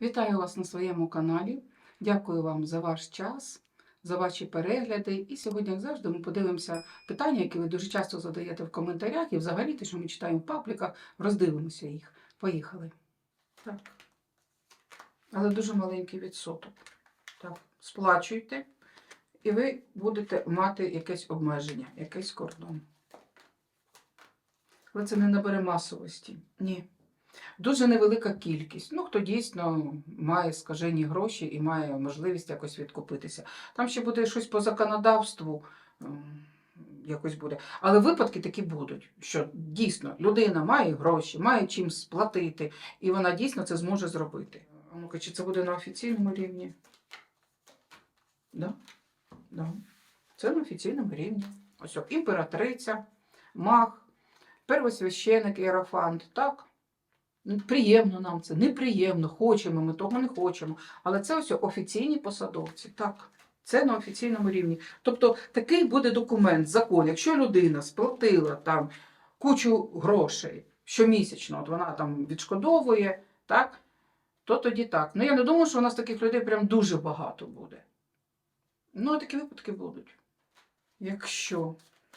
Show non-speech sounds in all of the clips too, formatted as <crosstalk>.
Вітаю вас на своєму каналі. Дякую вам за ваш час, за ваші перегляди. І сьогодні, як завжди, ми подивимося питання, які ви дуже часто задаєте в коментарях, і взагалі те, що ми читаємо в пабліках, роздивимося їх. Поїхали. Так. Але дуже маленький відсоток. Так, сплачуйте, і ви будете мати якесь обмеження, якийсь кордон. Але це не набере масовості. Ні. Дуже невелика кількість. Ну, хто дійсно має скажені гроші і має можливість якось відкупитися. Там ще буде щось по законодавству. ем, Якось буде. Але випадки такі будуть, що дійсно людина має гроші, має чим сплатити, і вона дійсно це зможе зробити. А ну-ка, чи це буде на офіційному рівні? Да? Да. Це на офіційному рівні. Ось імператриця, маг, первосвященик Іерофант, так? Приємно нам це, неприємно, хочемо, ми того не хочемо. Але це ось офіційні посадовці. Так, це на офіційному рівні. Тобто такий буде документ, закон. Якщо людина сплатила там кучу грошей щомісячно, от вона там відшкодовує, так, то тоді так. Ну я не думаю, що у нас таких людей прям дуже багато буде. Ну, такі випадки будуть. Якщо,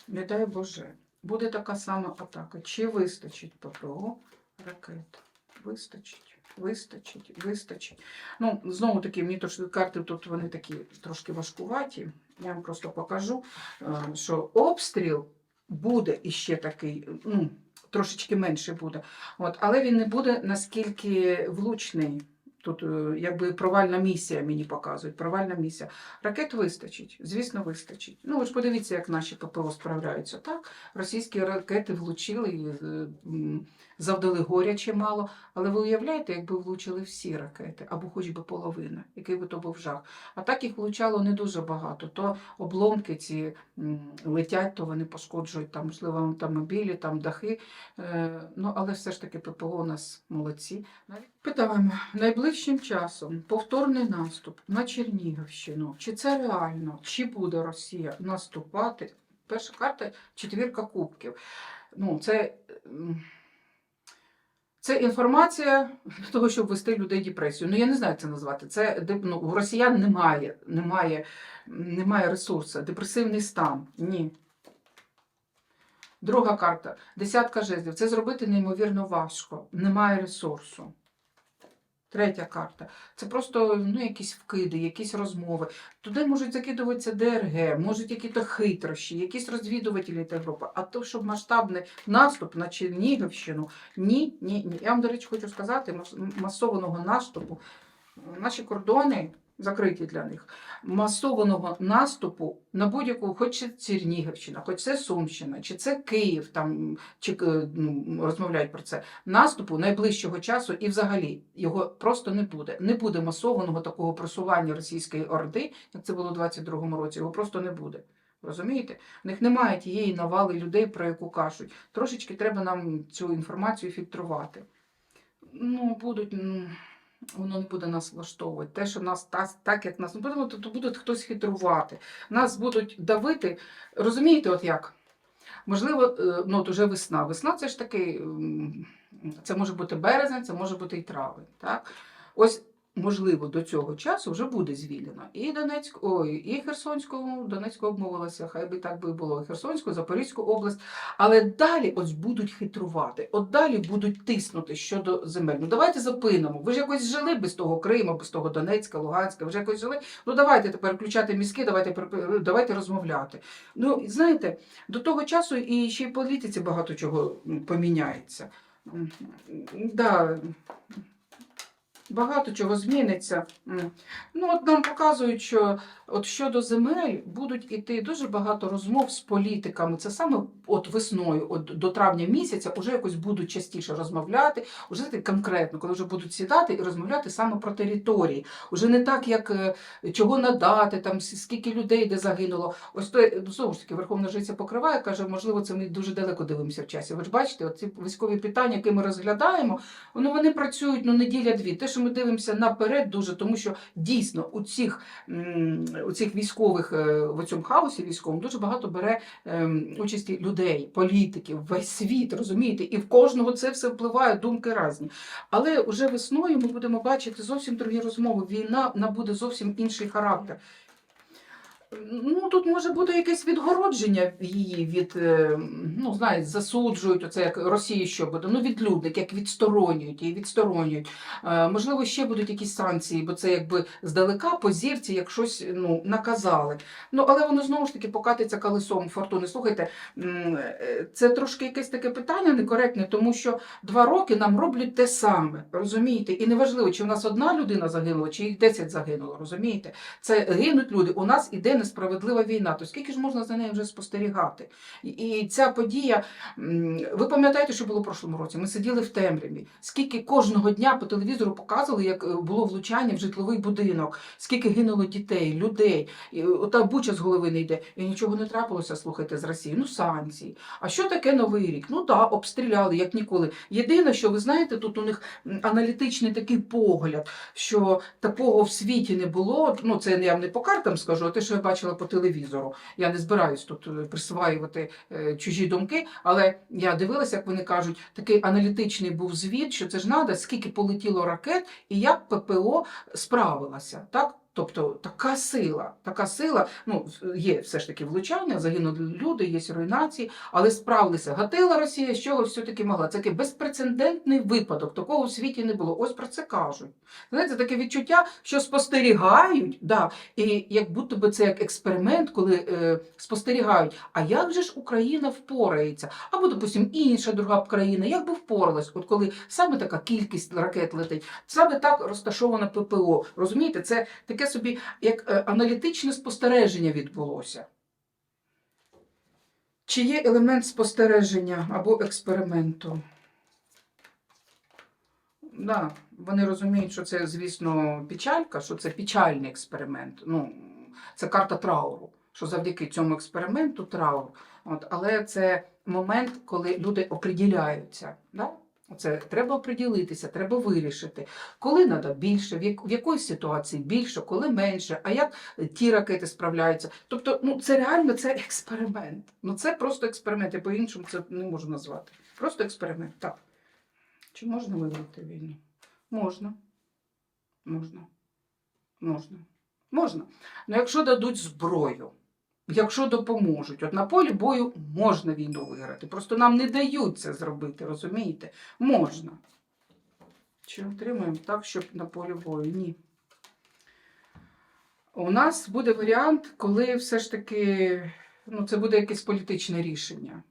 не дай Боже, буде така сама атака, чи вистачить ППО ракет? Вистачить, вистачить, вистачить. Ну, знову таки, мені трошки карти тут вони такі трошки важкуваті. Я вам просто покажу, е, що обстріл буде іще такий, ну, трошечки менше буде. От, але він не буде наскільки влучний. Тут е, якби провальна місія мені показують. Провальна місія. Ракет вистачить, звісно, вистачить. Ну ви ж подивіться, як наші ППО справляються. Так, російські ракети влучили і е, завдали горя чимало. Але ви уявляєте, якби влучили всі ракети, або хоч би половина, який би то був жах. А так їх влучало не дуже багато. То обломки ці летять, то вони пошкоджують там, можливо, автомобілі, там дахи. Е, ну, але все ж таки ППО у нас молодці. Питаємо, найближчим часом повторний наступ на Чернігівщину. Чи це реально? Чи буде Росія наступати? Перша карта четвірка кубків. Ну, це, це інформація для того, щоб ввести людей в депресію. Ну, я не знаю, як це назвати. Це ну, у росіян немає, немає, немає ресурсу, депресивний стан. Ні. Друга карта десятка жезлів. Це зробити неймовірно важко. Немає ресурсу. Третя карта. Це просто ну, якісь вкиди, якісь розмови. Туди можуть закидуватися ДРГ, можуть якісь хитрощі, якісь розвідувателі та групи. А то, щоб масштабний наступ на Чернігівщину, ні, ні, ні. Я вам, до речі, хочу сказати, масованого наступу. Наші кордони закриті для них. Масованого наступу на будь-яку, хоч це Чернігівщина, хоч це Сумщина, чи це Київ, там чи е, ну, розмовляють про це. Наступу найближчого часу і взагалі його просто не буде. Не буде масованого такого просування російської орди, як це було у 22-му році. Його просто не буде. Розумієте? В них немає тієї навали людей, про яку кажуть. Трошечки треба нам цю інформацію фільтрувати. Ну, будуть. Воно не буде нас влаштовувати. Те, що нас та- так, як нас не буде, то, буде хтось хитрувати. Нас будуть давити. Розумієте, от як? Можливо, е, ну, от уже весна. Весна це ж таки, це може бути березень, це може бути і травень. Так? Ось, можливо, до цього часу вже буде звільнено і Донецьк, ой, і Херсонську, Донецьку обмовилася, хай би так би було, Херсонську, Запорізьку область. Але далі ось будуть хитрувати, от далі будуть тиснути щодо земель. Ну давайте зупинимо. Ви ж якось жили без того Криму, без того Донецька, Луганська, ви ж якось жили. Ну давайте тепер включати мізки, давайте давайте розмовляти. Ну знаєте, до того часу і ще й політиці багато чого поміняється. Да, багато чого зміниться. Ну, от нам показують, що от щодо земель будуть іти дуже багато розмов з політиками. Це саме от весною, от до травня місяця, вже якось будуть частіше розмовляти, знаєте, конкретно, коли вже будуть сідати і розмовляти саме про території. Уже не так, як е, чого надати, там скільки людей де загинуло. Ось то ну, знову ж таки Верховна Жриця покриває, каже, можливо, це ми дуже далеко дивимося в часі. Ви ж бачите, от ці військові питання, які ми розглядаємо, воно вони працюють ну неділя-дві. Те, що ми дивимося наперед дуже, тому що дійсно у цих, у цих військових е, в цьому хаосі військовому дуже багато бере ем, участі людей, політиків, весь світ, розумієте, і в кожного це все впливає, думки різні. Але вже весною ми будемо бачити зовсім другі розмови. Війна набуде зовсім інший характер. Ну, тут може бути якесь відгородження її від, е, ну, знаєте, засуджують, оце як Росії що буде, ну, відлюдник, як відсторонюють, її відсторонюють. Е, можливо, ще будуть якісь санкції, бо це якби здалека по зірці, як щось ну, наказали. Ну, але воно знову ж таки покатиться колесом фортуни. Слухайте, е, це трошки якесь таке питання некоректне, тому що два роки нам роблять те саме, розумієте? І неважливо, чи в нас одна людина загинула, чи їх 10 загинуло, розумієте? Це гинуть люди. У нас іде несправедлива війна. То скільки ж можна за нею вже спостерігати? І, ця подія, ви пам'ятаєте, що було в прошлому році? Ми сиділи в темряві. Скільки кожного дня по телевізору показували, як е, було влучання в житловий будинок, скільки гинуло дітей, людей. І, ота буча з голови не йде. І нічого не трапилося, слухайте, з Росії. Ну, санкції. А що таке новий рік? Ну так, обстріляли, як ніколи. Єдине, що ви знаєте, тут у них аналітичний такий погляд, що такого в світі не було. Ну, це я не по картам скажу, а те, що я бачила по телевізору. Я не збираюсь тут е, присваювати е, чужі думки, але я дивилася, як вони кажуть, такий аналітичний був звіт, що це ж надо, скільки полетіло ракет і як ППО справилася. Так? Тобто така сила, така сила, ну є все ж таки влучання, загинули люди, є руйнації, але справилися. Гатила Росія, з чого все-таки могла. Це такий безпрецедентний випадок, такого в світі не було. Ось про це кажуть. Знаєте, таке відчуття, що спостерігають, да, і як будто би це як експеримент, коли е, спостерігають, а як же ж Україна впорається? Або, допустимо, інша друга б країна, як би впоралась, от коли саме така кількість ракет летить, саме так розташовано ППО. Розумієте, це таке собі як е, аналітичне спостереження відбулося. Чи є елемент спостереження або експерименту? Да, вони розуміють, що це, звісно, печалька, що це печальний експеримент. Ну, це карта трауру, що завдяки цьому експерименту траур. От, але це момент, коли люди оприділяються. Да? Це треба оприділитися, треба вирішити, коли треба більше, в, як, в якої ситуації більше, коли менше, а як ті ракети справляються. Тобто, ну це реально це експеримент. Ну це просто експеримент. Я по-іншому це не можу назвати. Просто експеримент. Так. Чи можна виграти війну? Можна. Можна. Можна. Можна. Ну, якщо дадуть зброю, якщо допоможуть, от на полі бою можна війну виграти. Просто нам не дають це зробити, розумієте? Можна. Чи отримаємо так, щоб на полі бою? Ні. У нас буде варіант, коли все ж таки ну, це буде якесь політичне рішення.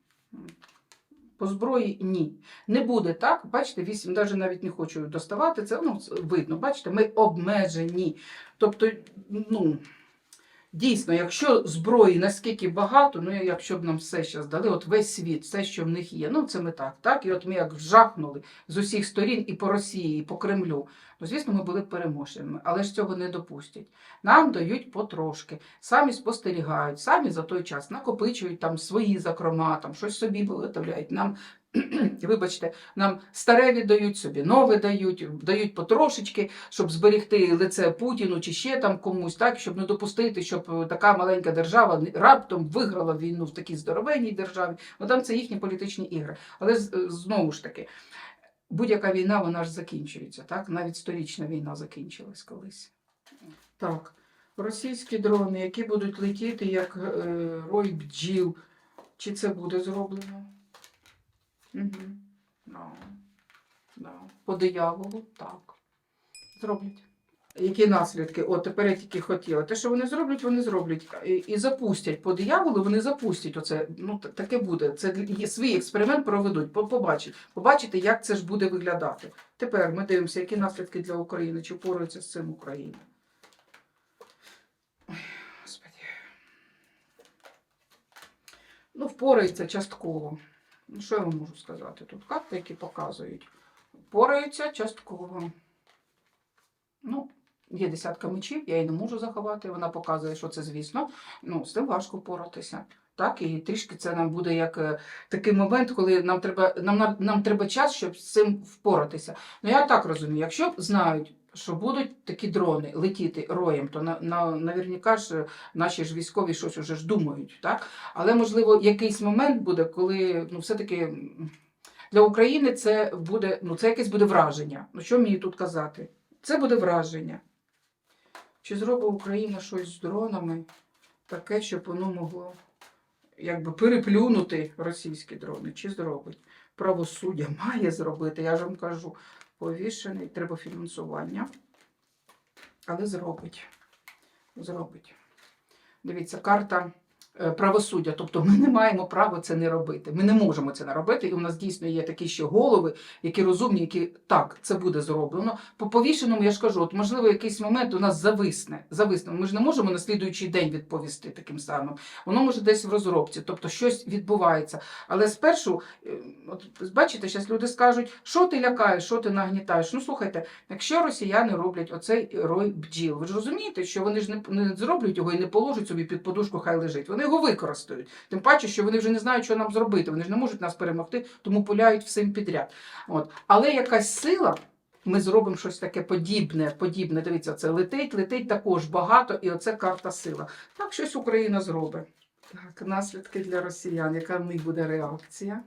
По зброї ні. Не буде так. Бачите, вісім навіть навіть не хочу доставати. Це ну, видно, бачите, ми обмежені. Тобто, ну. Дійсно, якщо зброї наскільки багато, ну якщо б нам все зараз дали, от весь світ, все, що в них є, ну це ми так, так? І от ми як вжахнули з усіх сторін і по Росії, і по Кремлю, то звісно, ми були переможцями, але ж цього не допустять. Нам дають потрошки, самі спостерігають, самі за той час накопичують там свої закрома, там щось собі виготовляють. Нам Вибачте, нам старе віддають собі, нове дають, дають потрошечки, щоб зберегти лице Путіну чи ще там комусь, так, щоб не допустити, щоб така маленька держава раптом виграла війну в такій здоровенній державі. Ну там це їхні політичні ігри. Але знову ж таки, будь-яка війна, вона ж закінчується. Так? Навіть сторічна війна закінчилась колись. Так, російські дрони, які будуть летіти як е, рой бджіл. Чи це буде зроблено? Угу. Да. Да. По дияволу, так. Зроблять. Які наслідки? От тепер я тільки хотіла. Те, що вони зроблять, вони зроблять. І, і запустять по дияволу, вони запустять оце. Ну, таке буде. Це для- свій експеримент проведуть, побачать. Побачите, як це ж буде виглядати. Тепер ми дивимося, які наслідки для України, чи впорається з цим Україна. Ой, Господи. Ну, впорається частково. Ну, що я вам можу сказати? Тут карти, які показують. Впораються частково. Ну, є десятка мечів, я її не можу заховати. Вона показує, що це, звісно. Ну, з цим важко впоратися. Так, і трішки це нам буде як е, такий момент, коли нам треба, нам, нам треба час, щоб з цим впоратися. Ну я так розумію, якщо знають, що будуть такі дрони летіти роєм, то на, на, наверняка ж наші ж військові щось уже ж думають. Так? Але можливо якийсь момент буде, коли ну, все-таки для України це буде, ну, це якесь буде враження. Ну що мені тут казати? Це буде враження. Чи зробить Україна щось з дронами таке, щоб воно могло якби переплюнути російські дрони? Чи зробить? Правосуддя <laughs> має зробити, я ж вам кажу, повішений, треба фінансування. Але зробить. Зробить. Дивіться, карта правосуддя. Тобто ми не маємо права це не робити. Ми не можемо це не робити. І у нас дійсно є такі ще голови, які розумні, які так, це буде зроблено. По повішеному я ж кажу, от можливо, якийсь момент у нас зависне. зависне. Ми ж не можемо на слідуючий день відповісти таким самим. Воно може десь в розробці, тобто щось відбувається. Але спершу, е, от бачите, зараз люди скажуть, що ти лякаєш, що ти нагнітаєш. Ну слухайте, якщо росіяни роблять оцей рой бджіл, ви ж розумієте, що вони ж не, не зроблять його і не положать собі під подушку, хай лежить. Вони його використають. Тим паче, що вони вже не знають, що нам зробити. Вони ж не можуть нас перемогти, тому пуляють всім підряд. От. Але якась сила. Ми зробимо щось таке подібне, подібне. Дивіться, це летить, летить також багато, і оце карта сила. Так, щось Україна зробить. Так, наслідки для росіян. Яка в них буде реакція?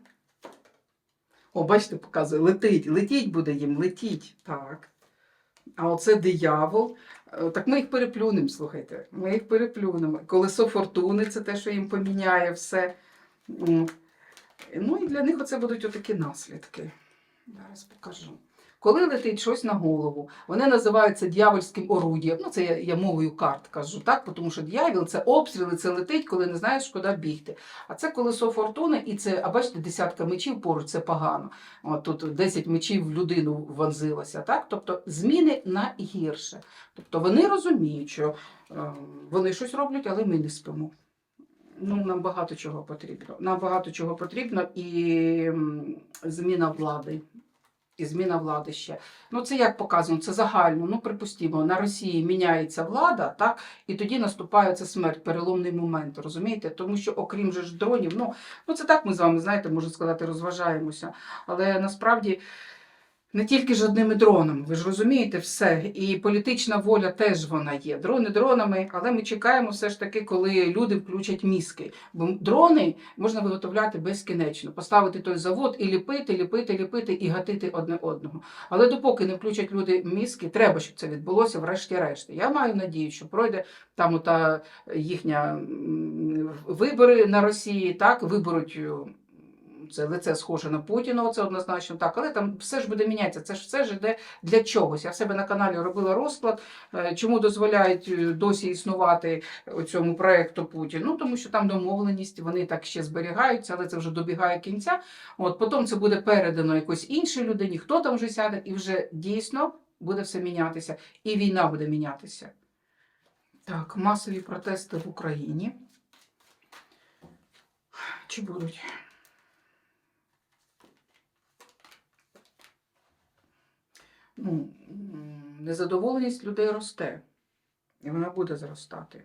О, бачите, показує, летить, летіть буде їм, летіть. Так. А оце диявол. Е, Так ми їх переплюнемо, слухайте. Ми їх переплюнемо. Колесо фортуни це те, що їм поміняє все. Ну і для них оце будуть отакі наслідки. Зараз покажу. Коли летить щось на голову, вони називаються дьявольським орудієм. Ну, це я, я мовою карт кажу, так? тому що дьявіл це обстріли, це летить, коли не знаєш, куди бігти. А це колесо фортуни, і це, а бачите, десятка мечів поруч, це погано. От тут 10 мечів в людину вонзилося. Так? Тобто зміни на гірше. Тобто вони розуміють, що е, вони щось роблять, але ми не спимо. Ну, нам багато чого потрібно. Нам багато чого потрібно і зміна влади. І зміна влади ще. Ну, це як показано, це загально. Ну, припустімо, на Росії міняється влада, так, і тоді наступає ця смерть, переломний момент, розумієте? Тому що, окрім же ж дронів, ну, ну це так ми з вами, знаєте, можна сказати, розважаємося. Але насправді не тільки ж одними дронами, ви ж розумієте все. І політична воля теж вона є. Дрони дронами, але ми чекаємо все ж таки, коли люди включать мізки. Бо дрони можна виготовляти безкінечно, поставити той завод і ліпити, ліпити, ліпити і гатити одне одного. Але допоки не включать люди мізки, треба, щоб це відбулося, врешті-решт. Я маю надію, що пройде там ота їхня вибори на Росії, так виберуть. Це лице схоже на Путіна, це однозначно так, але там все ж буде мінятися. Це ж все ж йде для чогось. Я в себе на каналі робила розклад, е, чому дозволяють е, досі існувати цьому проекту Путін. Ну тому що там домовленість, вони так ще зберігаються, але це вже добігає кінця. От потім це буде передано якось іншій людині, хто там вже сяде, і вже дійсно буде все мінятися, і війна буде мінятися. Так, масові протести в Україні. Чи будуть? Ну, незадоволеність людей росте, і вона буде зростати.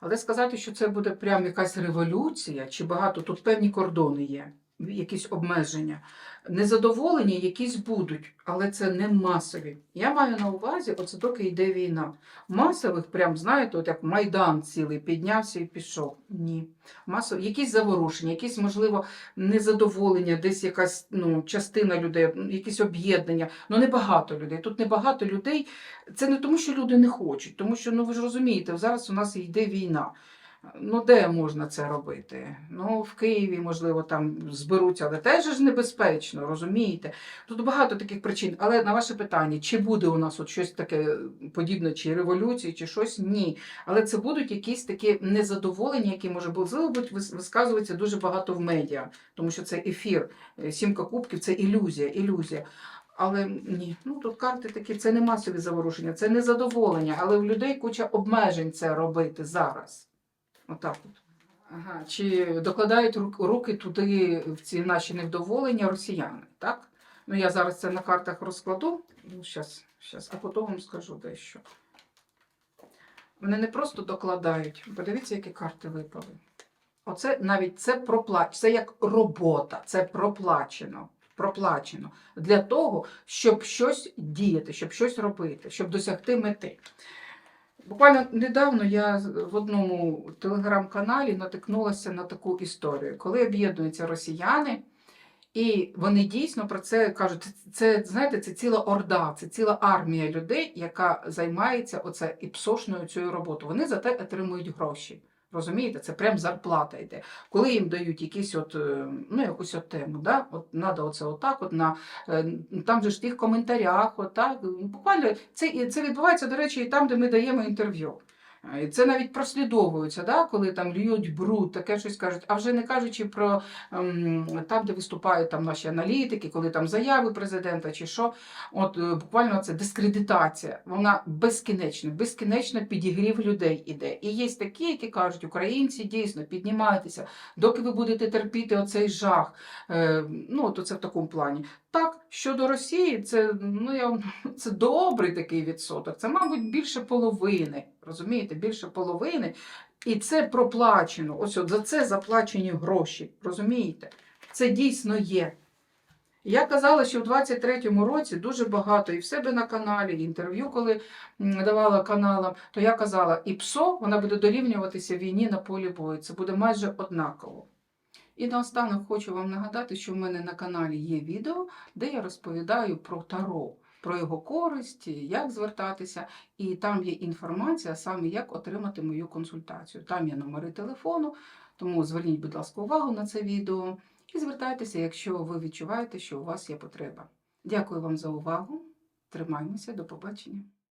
Але сказати, що це буде прям якась революція, чи багато тут певні кордони є, якісь обмеження. Незадоволення якісь будуть, але це не масові. Я маю на увазі, оце доки йде війна. Масових, прям знаєте, от як Майдан цілий піднявся і пішов. Ні. Масові, якісь заворушення, якісь, можливо, незадоволення, десь якась ну, частина людей, якісь об'єднання. Ну, не багато людей. Тут не багато людей. Це не тому, що люди не хочуть, тому що, ну ви ж розумієте, зараз у нас йде війна. Ну, де можна це робити? Ну, в Києві, можливо, там зберуться, але теж ж небезпечно, розумієте? Тут багато таких причин. Але на ваше питання, чи буде у нас от щось таке подібне, чи революції, чи щось? Ні. Але це будуть якісь такі незадоволення, які може можливо висказуватися дуже багато в медіа, тому що це ефір. Е, Сімка кубків це ілюзія, ілюзія. Але ні, ну тут карти такі, це не масові заворушення, це не задоволення, але в людей куча обмежень це робити зараз. Отак от. Ага. Чи докладають руки туди в ці наші невдоволення росіяни, так? Ну я зараз це на картах розкладу. Ну, щас, щас, а потім вам скажу дещо. Вони не просто докладають. Подивіться, які карти випали. Оце навіть це проплачено, це як робота, це проплачено. Проплачено для того, щоб щось діяти, щоб щось робити, щоб досягти мети. Буквально недавно я в одному телеграм-каналі натикнулася на таку історію, коли об'єднуються росіяни, і вони дійсно про це кажуть. Це, знаєте, це ціла орда, це ціла армія людей, яка займається оце іпсошною цією роботою. Вони за те отримують гроші. Розумієте, це прям зарплата йде. Коли їм дають якісь от, е, ну, якусь от тему, да? от треба оце отак, от на е, там же ж тих коментарях, от так, буквально це, це відбувається, до речі, і там, де ми даємо інтерв'ю. Е, Це навіть прослідовується, да? коли там льють бруд, таке щось кажуть, а вже не кажучи про ем, там, де виступають там наші аналітики, коли там заяви президента чи що, от е, буквально це дискредитація, вона безкінечна, безкінечно підігрів людей іде. І є такі, які кажуть, українці дійсно піднімайтеся, доки ви будете терпіти оцей жах. Е, ну, то це в такому плані. Так, щодо Росії, це, ну, я, <laughs> це добрий такий відсоток. Це, мабуть, більше половини. Розумієте, більше половини. І це проплачено. Ось от за це заплачені гроші. Розумієте? Це дійсно є. Я казала, що в 23-му році дуже багато і в себе на каналі, і інтерв'ю, коли давала каналам, то я казала, і ПСО вона буде дорівнюватися війні на полі бою. Це буде майже однаково. І наостанок хочу вам нагадати, що в мене на каналі є відео, де я розповідаю про таро, про його користь, як звертатися, і там є інформація саме, як отримати мою консультацію. Там є номери телефону, тому зверніть, будь ласка, увагу на це відео і звертайтеся, якщо ви відчуваєте, що у вас є потреба. Дякую вам за увагу. Тримаймося, до побачення.